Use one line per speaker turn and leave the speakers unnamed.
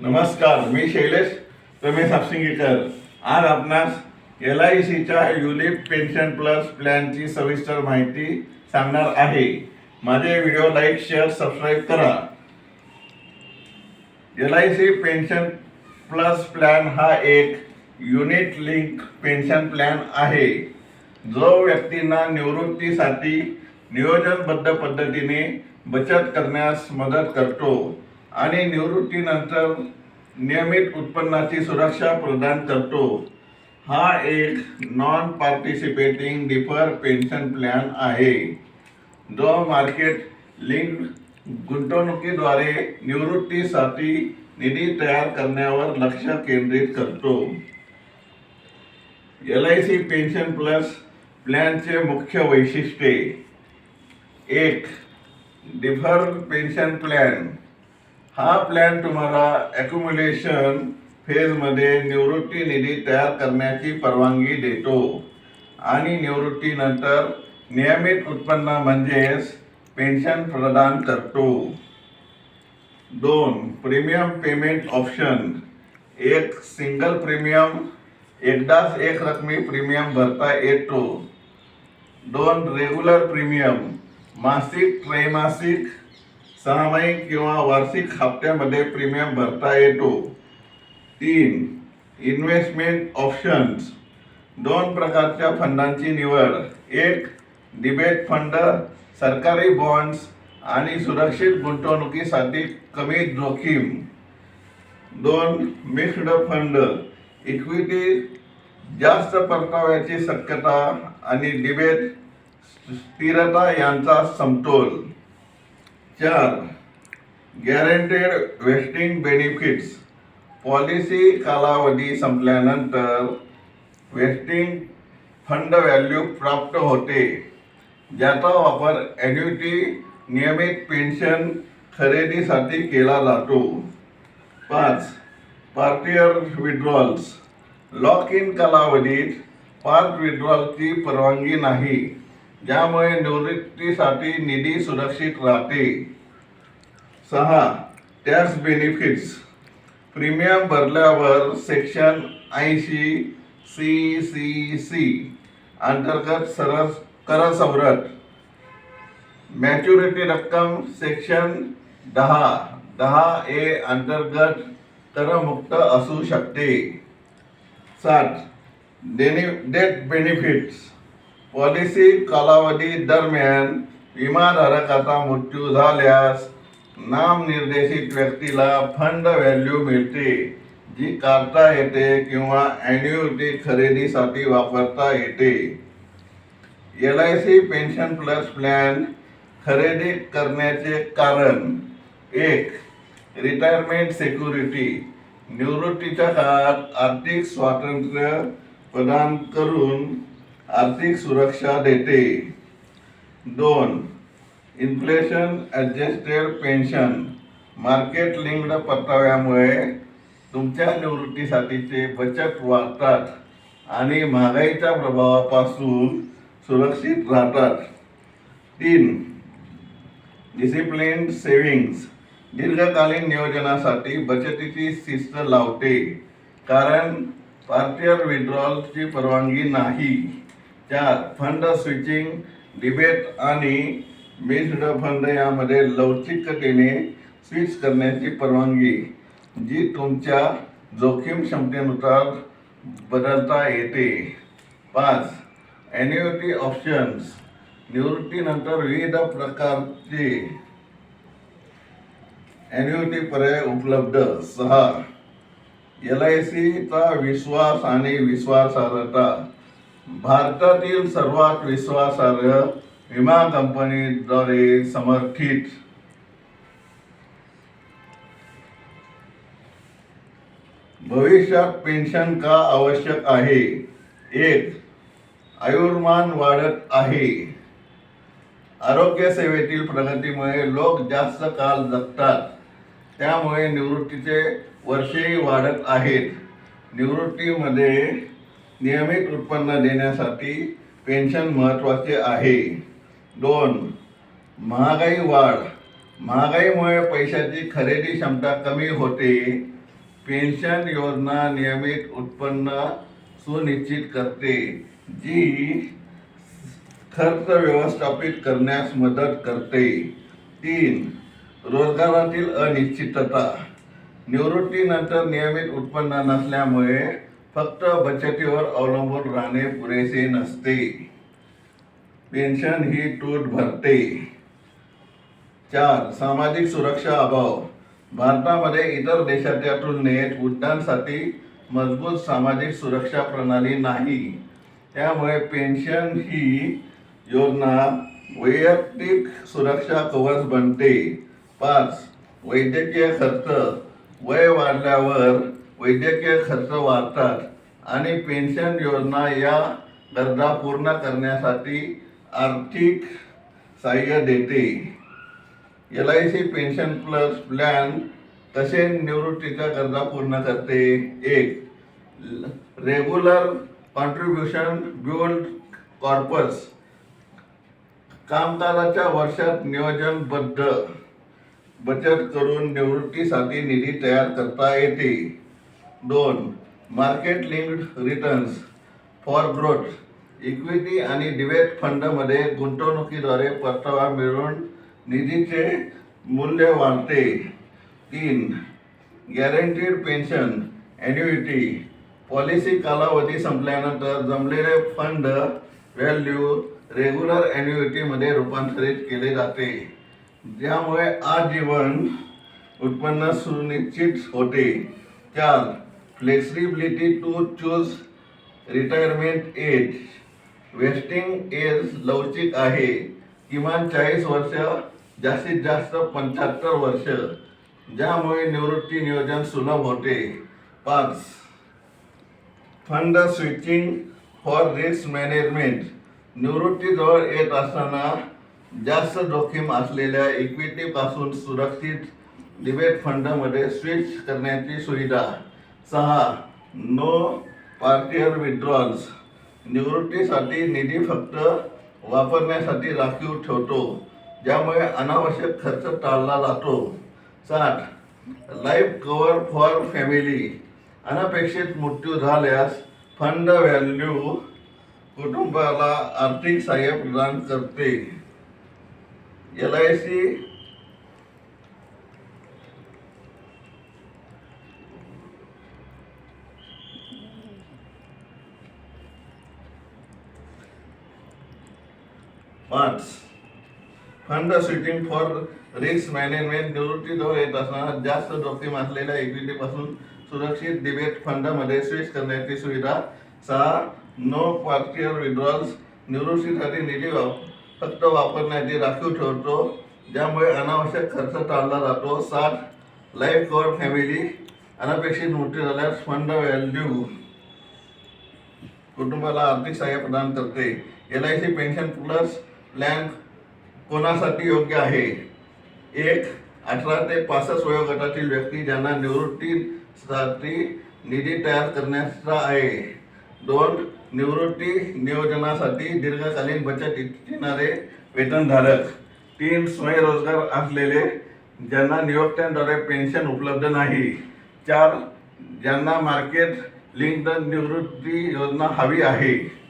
नमस्कार मी शैलेश रमेश हापसिंगीकर आज आपणास एल आय सीच्या युलिप पेन्शन प्लस प्लॅनची सविस्तर माहिती सांगणार आहे. माझे व्हिडिओ लाईक शेअर सबस्क्राईब करा. L I C pension plus plan हा एक युनिट लिंक पेन्शन प्लॅन आहे. जो व्यक्तींना निवृत्तीसाठी नियोजनबद्ध पद्धतीने बचत करण्यास मदत करतो. आणि निवृत्तीनंतर नियमित उत्पन्नाची सुरक्षा प्रदान करतो. हा एक non participating defer pension plan आहे. जो मार्केट लिंक गुंतवणुकीद्वारे निवृत्तीसाठी निधी तयार करण्यावर लक्ष केंद्रित करतो. L I C pension plus प्लॅनचे मुख्य वैशिष्ट्ये. एक डिफर पेन्शन प्लॅन हा प्लॅन तुम्हाला ॲक्युम्युलेशन फेजमध्ये निवृत्ती निधी तयार करण्याची परवानगी देतो. आणि निवृत्तीनंतर नियमित उत्पन्न म्हणजेच पेन्शन प्रदान करतो. दोन प्रीमियम पेमेंट ऑप्शन एक सिंगल प्रीमियम एकदाच एक रकमी प्रीमियम भरता येतो. दोन रेग्युलर प्रीमियम मासिक त्रैमासिक. सहामाही किंवा वार्षिक हप्त्यामध्ये प्रीमियम भरता येतो. तीन इन्व्हेस्टमेंट ऑप्शन्स दोन प्रकारच्या फंडांची निवड. एक डिबेट फंड सरकारी बॉन्ड्स आणि सुरक्षित गुंतवणुकीसाठी कमी जोखीम. दोन मिक्स्ड फंड इक्विटी जास्त परताव्याची शक्यता आणि डिबेट स्थिरता यांचा समतोल. चार गॅरंटेड वेस्टिंग बेनिफिट्स पॉलिसी कालावधी संपल्यानंतर वेस्टिंग फंड व्हॅल्यू प्राप्त होते. ज्याचा वापर ॲन्युटी नियमित पेन्शन खरेदीसाठी केला जातो. पाच पार्टियर विड्रॉल्स लॉक इन कालावधीत पार्ट विड्रॉलची परवानगी नाही. ज्यामुळे निवृत्तीसाठी निधी सुरक्षित राहते. सहा टॅक्स बेनिफिट्स प्रीमियम भरल्यावर सेक्शन ऐंशी सी सी सी अंतर्गत सरस कर सवलत मॅच्युरिटी रक्कम सेक्शन दहा दहा ए अंतर्गत करमुक्त असू शकते. सात डेनि डेथ बेनिफिट्स पॉलिसी कालावधी दरम्यान विमाधारकाचा मृत्यू झाल्यास नामनिर्देशित व्यक्तीला फंड व्हॅल्यू मिळते जी काढता येते किंवा ॲन्युटी खरेदीसाठी वापरता येते. L I C pension plus plan खरेदी करण्याचे कारण एक रिटायरमेंट सिक्युरिटी निवृत्तीच्या काळात आर्थिक स्वातंत्र्य प्रदान करून आर्थिक सुरक्षा देते. दोन inflation adjusted pension market linked परताव्यामुळे तुमच्या निवृत्तीसाठीचे बचत वाढतात आणि महागाईच्या प्रभावापासून सुरक्षित राहतात. तीन डिसिप्लिन सेविंग्स दीर्घकालीन नियोजनासाठी बचतीची शिस्त लावते कारण पार्टियर विड्रॉलची परवानगी नाही. चार फंड स्विचिंग डिबेट आणि मिक्स्ड फंड यामध्ये लवचिकतेने स्विच करण्याची परवानगी जी तुमच्या जोखीम क्षमतेनुसार बदलता येते. पाच ॲन्युटी ऑप्शन्स निवृत्तीनंतर विविध प्रकारचे ॲन्युटी पर्याय उपलब्ध. सहा एल आय सीचा विश्वास आणि विश्वासार्हता. भारतातील सर्वात विश्वासार्ह विमा कंपनीद्वारे समर्थित. भविष्यात पेन्शन का आवश्यक आहे? एक आयुर्मान वाढत आहे. आरोग्य सेवेतील प्रगतीमुळे लोक जास्त काळ जगतात. त्यामुळे निवृत्तीचे वर्षही वाढत आहेत. निवृत्तीमध्ये नियमित उत्पन्न देण्यासाठी पेन्शन महत्त्वाचे आहे. दोन महागाई वाढ. महागाईमुळे पैशाची खरेदी क्षमता कमी होते. पेन्शन योजना नियमित उत्पन्न सुनिश्चित करते जी खर्च व्यवस्थापित करण्यास मदत करते. तीन रोजगारातील अनिश्चितता. निवृत्तीनंतर नियमित उत्पन्न नसल्यामुळे फक्त बचतीवर अवलंबून राहणे पुरेसे नसते. पेन्शन ही तूट भरते. चार सामाजिक सुरक्षा अभाव. भारतामध्ये इतर देशाच्या तुलनेत वृद्धांसाठी मजबूत सामाजिक सुरक्षा प्रणाली नाही. त्यामुळे पेन्शन ही योजना वैयक्तिक सुरक्षा कवच बनते. पाच वैद्यकीय खर्च. वय वाढल्यावर वैद्यकीय खर्च वाढतात आणि पेन्शन योजना या गरजा पूर्ण करण्यासाठी आर्थिक सहाय्य देते. L I C pension plus plan कसे निवृत्तीच्या गरजा पूर्ण करते? एक रेग्युलर कॉन्ट्रीब्युशन बिल्ड कॉर्पस कामकाजाच्या वर्षात नियोजनबद्ध बचत करून निवृत्तीसाठी निधी तयार करता येते. दोन market linked returns for growth equity आणि डिबेट फंडमध्ये गुंतवणुकीद्वारे परतावा मिळवून निधीचे मूल्य वाढते. तीन गॅरंटीड पेन्शन ॲन्युइटी पॉलिसी कालावधी संपल्यानंतर जमलेले फंड व्हॅल्यू रेग्युलर ॲन्युइटीमध्ये रूपांतरित केले जाते. ज्यामुळे आजीवन उत्पन्न सुनिश्चित होते. चार flexibility to choose retirement age vesting age लवचिक आहे. किमान चाळीस वर्ष जास्तीत जास्त पंच्याहत्तर वर्ष. ज्यामुळे निवृत्ती नियोजन सुलभ होते. पाच. Fund switching for risk management निवृत्तीजवळ येत असताना जास्त जोखीम असलेल्या इक्विटीपासून सुरक्षित डिबेट फंडमध्ये स्विच करण्याची सुविधा. सहा. नो पार्टियर विड्रॉल्स निवृत्तीसाठी निधी फक्त वापरण्यासाठी राखीव ठेवतो. ज्यामुळे अनावश्यक खर्च टाळला जातो. साठ. लाईफ कवर फॉर फॅमिली अनपेक्षित मृत्यू झाल्यास फंड व्हॅल्यू कुटुंबाला आर्थिक सहाय्य प्रदान करते. एल आय सी पाच fund switching for risk management निवृत्तीजवळ येत असताना जास्त जोखीम असलेल्या इक्विटीपासून सुरक्षित डिबेट फंडामध्ये स्विच करण्याची सुविधा. सहा नो पार्टियर विड्रॉल्स निवृत्तीसाठी निधी वाप- फक्त वापरण्याची राखीव ठेवतो ज्यामुळे अनावश्यक खर्च टाळला जातो. सात लाईफ कवर फॅमिली अनपेक्षित मृत्यू झाल्यास फंड व्हॅल्यू कुटुंबाला आर्थिक सहाय्य प्रदान करते. L I C pension plus plan कोणासाठी योग्य आहे? एक अठरा ते पासष्ट वयोगटातील व्यक्ती ज्यांना निवृत्तीसाठी निधी तयार करण्याचा आहे. दोन निवृत्ती नियोजनासाठी दीर्घकालीन बचत इच्छिणारे वेतनधारक. तीन स्वयंरोजगार असलेले ज्यांना नियोक्त्यांद्वारे पेन्शन उपलब्ध नाही. चार ज्यांना मार्केट लिंक्ड निवृत्ती योजना हवी आहे.